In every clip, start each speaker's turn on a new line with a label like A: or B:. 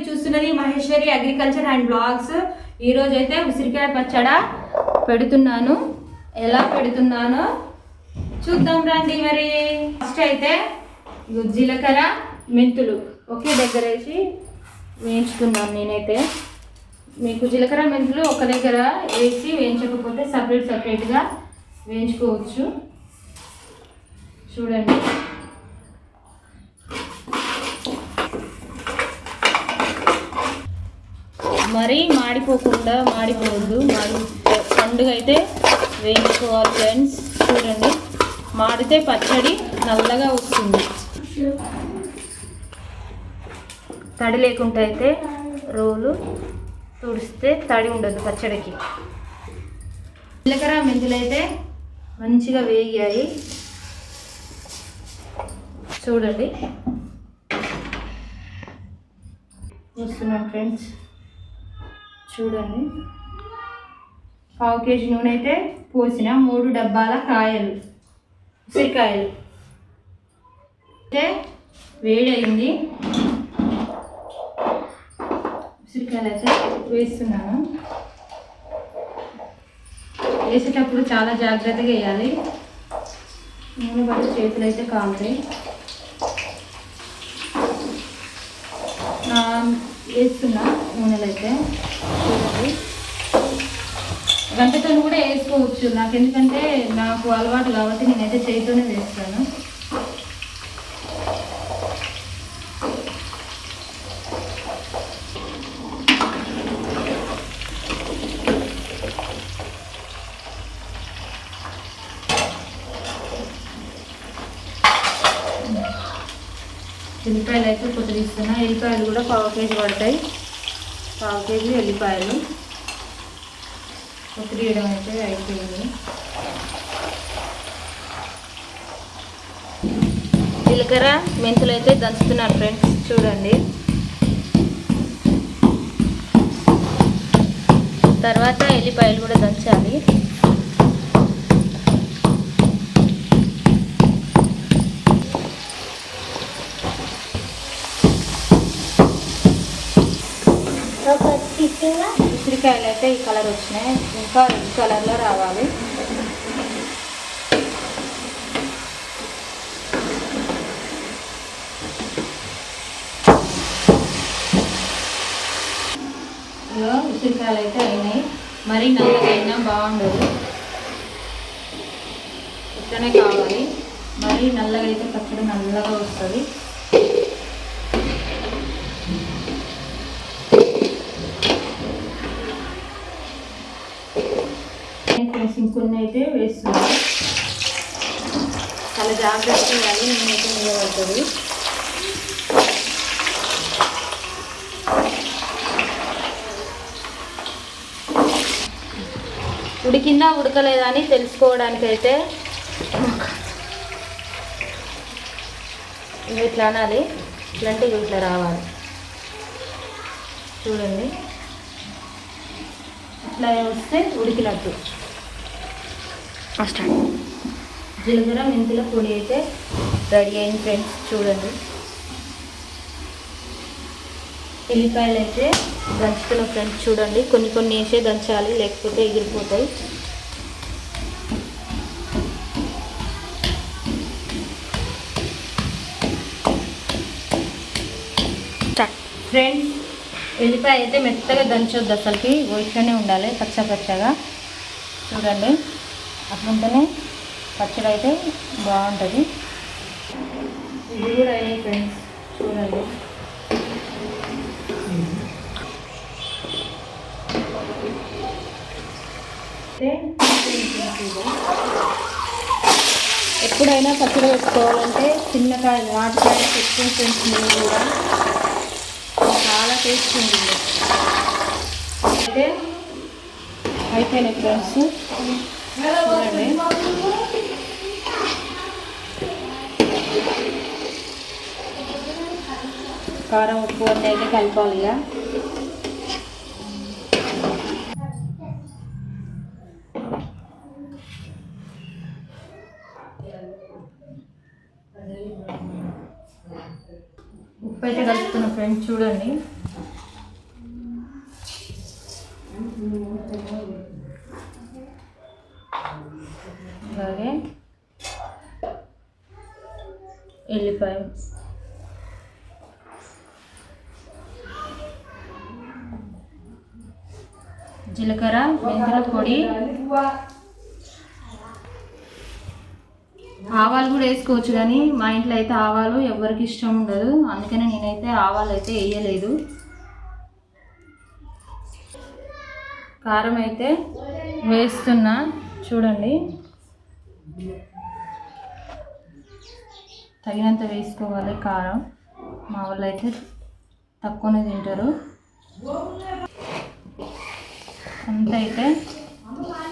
A: మీరు చూస్తున్నది Maheshwari agriculture and blogs. ఈరోజు అయితే ఉసిరికాయ పచ్చడ పెడుతున్నాను. ఎలా పెడుతున్నానో చూద్దాం రండి మరి. ఫస్ట్ అయితే జీలకర్ర మెంతులు ఒకే దగ్గర వేసి వేయించుకున్నాను నేనైతే. మీకు జీలకర్ర మెంతులు ఒక దగ్గర వేసి వేయించకపోతే సపరేట్ సపరేట్గా వేయించుకోవచ్చు. చూడండి. మరీ మాడిపోకుండా మాడిపోవద్దు. మాడి పండుగ అయితే వేయించుకోవాలి ఫ్రెండ్స్. చూడండి. మాడితే పచ్చడి నల్లగా వస్తుంది. తడి లేకుండా అయితే రోలు తుడిస్తే తడి ఉండదు పచ్చడికి. జీలకర్ర మెంతులు అయితే మంచిగా వేగాయి. చూడండి. చూస్తున్నాం ఫ్రెండ్స్. చూడండి. పావు కేజీ నూనె అయితే పోసిన మూడు డబ్బాల కాయలు ఉసిరికాయలు. అయితే వేడయింది. ఉసిరికాయలు అయితే వేస్తున్నాను. వేసేటప్పుడు చాలా జాగ్రత్తగా వేయాలి. నూనె పట్టి చేతులు అయితే కాలుతాయి వేస్తున్నా నూనెలు అయితే చూడండి గంటతో కూడా వేసుకోవచ్చు నాకు ఎందుకంటే నాకు అలవాటు కాబట్టి నేనైతే చేతితోనే వేస్తాను. ఎల్లిపాయలు అయితే కొద్దిగా ఇస్తున్నా. ఎల్లిపాయలు కూడా పావు కేజీ పడతాయి. పావు కేజీ ఎల్లిపాయలు. కొత్తిమీయడం అయితే అయిపోయింది. జీలకర్ర మెంతులు అయితే దంచుతున్నాను ఫ్రెండ్స్ చూడండి. తర్వాత ఎల్లిపాయలు కూడా దంచాలి. ఉసిరికాయలు అయితే ఈ కలర్ వచ్చినాయి. ఇంకా రెడ్ కలర్లో రావాలి. ఉసిరికాయలు అయితే అయినాయి. మరీ నల్లగా అయినా బాగుండదు. ఇట్లనే కావాలి. మరీ నల్లగా అయితే పచ్చడి నల్లగా వస్తుంది. ఇంకొన్ని అయితే వేస్తున్నాను చాలా జాగ్రత్తగా వేయాలి నేనైతే నిలబడుతుంది ఉడికిందా ఉడకలేదా అని తెలుసుకోవడానికి అయితే ఇవి ఇట్లా అనాలి. ఇట్లాంటి ఇవి ఇట్లా రావాలి. చూడండి. ఇట్లా వస్తే ఉడికినట్టు. జీలకర్ర మెంతుల పొడి అయితే రెడీ అయింది ఫ్రెండ్స్ చూడండి. ఎల్లిపాయలు అయితే దంచుతున్న ఫ్రెండ్స్ చూడండి. కొన్ని కొన్ని వేసే దంచాలి లేకపోతే ఎగిరిపోతాయి. ఫ్రెండ్స్ ఎల్లిపాయ అయితే మెత్తగా దంచొద్దు అసలుకి ఇట్లనే ఉండాలి పచ్చ పచ్చగా. చూడండి. అట్లుంటేనే పచ్చడి అయితే బాగుంటుంది. ఇది కూడా అయినాయి ఫ్రెండ్స్ చూడండి. ఎప్పుడైనా పచ్చడి పెట్టుకోవాలంటే చిన్న కాయ వాటికాయ ఫ్రెండ్స్ మీరు కూడా. చాలా టేస్ట్ ఉంటుంది. అయితే అయిపోయినాయి ఫ్రెండ్స్. చూడండి కారం ఉప్పు అన్నీ అయితే కలపాలి ఇక. ఉప్పు అయితే కలుపుతున్నా ఫ్రెండ్స్ చూడండి. ఎల్లిపాయ జీలకర్ర మెంతుల పొడి. ఆవాలు కూడా వేసుకోవచ్చు కానీ మా ఇంట్లో అయితే ఆవాలు ఎవరికి ఇష్టం ఉండదు. అందుకని నేనైతే ఆవాలు అయితే వేయలేదు. కారం అయితే వేస్తున్నా. చూడండి. తగినంత వేసుకోవాలి కారం. మా వాళ్ళు అయితే తక్కువనే తింటారు. అంత అయితే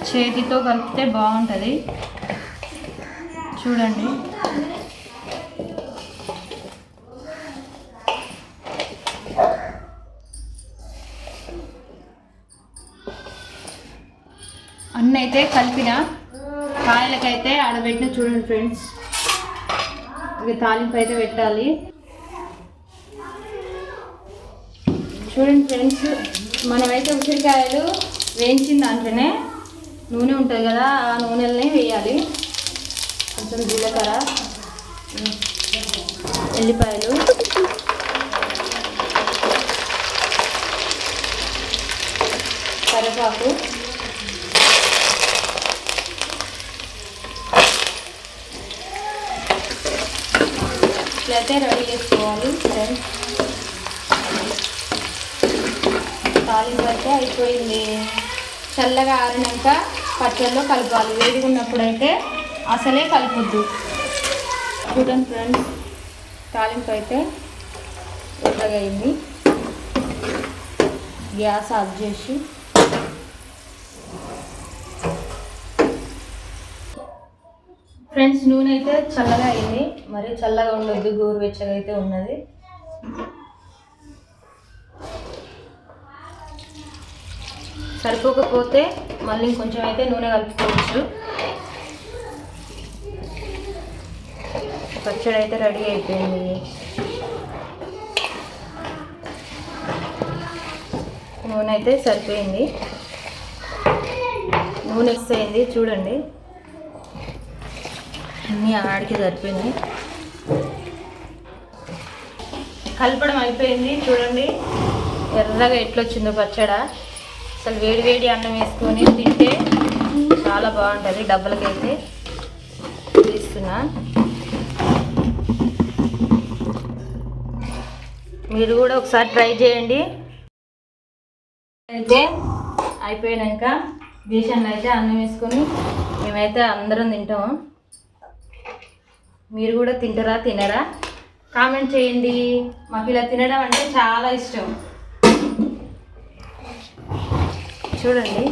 A: చేతితో కలిపితే బాగుంటుంది. చూడండి. అన్నైతే కలిపిన కాయలకైతే ఆడబెట్టిన చూడండి ఫ్రెండ్స్. ఇక తాలింపు అయితే పెట్టాలి. చూడండి ఫ్రెండ్స్ మనమైతే ఉసిరికాయలు వేయించిన దాంట్లోనే నూనె ఉంటుంది కదా ఆ నూనెలనే వేయాలి. కొంచెం జీలకర్ర ఎల్లిపాయలు. కరివేపాకు. అయితే రెడీ చేసుకోవాలి ఫ్రెండ్స్ తాలింపు అయితే అయిపోయింది చల్లగా ఆరినాక పచ్చళ్ళలో కలపాలి వేడిగా ఉన్నప్పుడైతే అసలే కలపొద్దు చూడండి ఫ్రెండ్స్ తాలింపు అయితే ఎర్రగా అయింది గ్యాస్ ఆఫ్ చేసి ఫ్రెండ్స్ నూనె అయితే చల్లగా అయింది. మరి చల్లగా ఉండొద్దు గోరువెచ్చగా అయితే ఉన్నది. సరిపోకపోతే మళ్ళీ ఇంకొంచెం అయితే నూనె కలుపుకోవచ్చు. పచ్చడి అయితే రెడీ అయిపోయింది. నూనె అయితే సరిపోయింది. నూనె మిక్స్ అయింది చూడండి. అన్నీ ఆడికి సరిపోయింది కలపడం అయిపోయింది చూడండి. ఎర్రగా ఎట్లొచ్చిందో పచ్చడ. అసలు వేడి వేడి అన్నం వేసుకొని తింటే చాలా బాగుంటుంది డబ్బలకైతే తీస్తున్నా మీరు కూడా ఒకసారి ట్రై చేయండి. అయితే అయిపోయాక బేసన్లో అయితే అన్నం వేసుకొని మేమైతే అందరం తింటాము. మీరు కూడా తింటారా తినరా? కామెంట్ చేయండి. మాకు ఇలా తినడం అంటే చాలా ఇష్టం. చూడండి.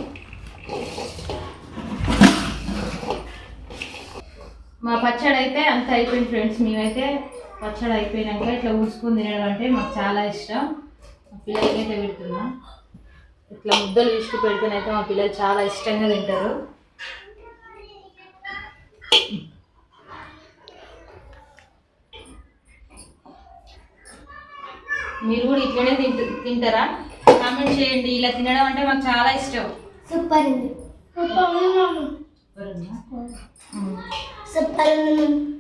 A: మా పచ్చడి అయితే అంత అయిపోయింది ఫ్రెండ్స్. మేమైతే పచ్చడి అయిపోయినాక ఇట్లా ఊసుకొని తినడం అంటే మాకు చాలా ఇష్టం. మా పిల్లలకి అయితే పెడుతున్నా. ఇట్లా ముద్దలు విసుకు పెడితేనైతే మా పిల్లలు చాలా ఇష్టంగా తింటారు. మీరు కూడా ఇట్లనే తింట తింటారా? కామెంట్ చేయండి. ఇలా తినడం అంటే మాకు చాలా ఇష్టం.
B: సూపర్ ఉంది. సూపర్ ఉంది. సూపర్ ఉంది.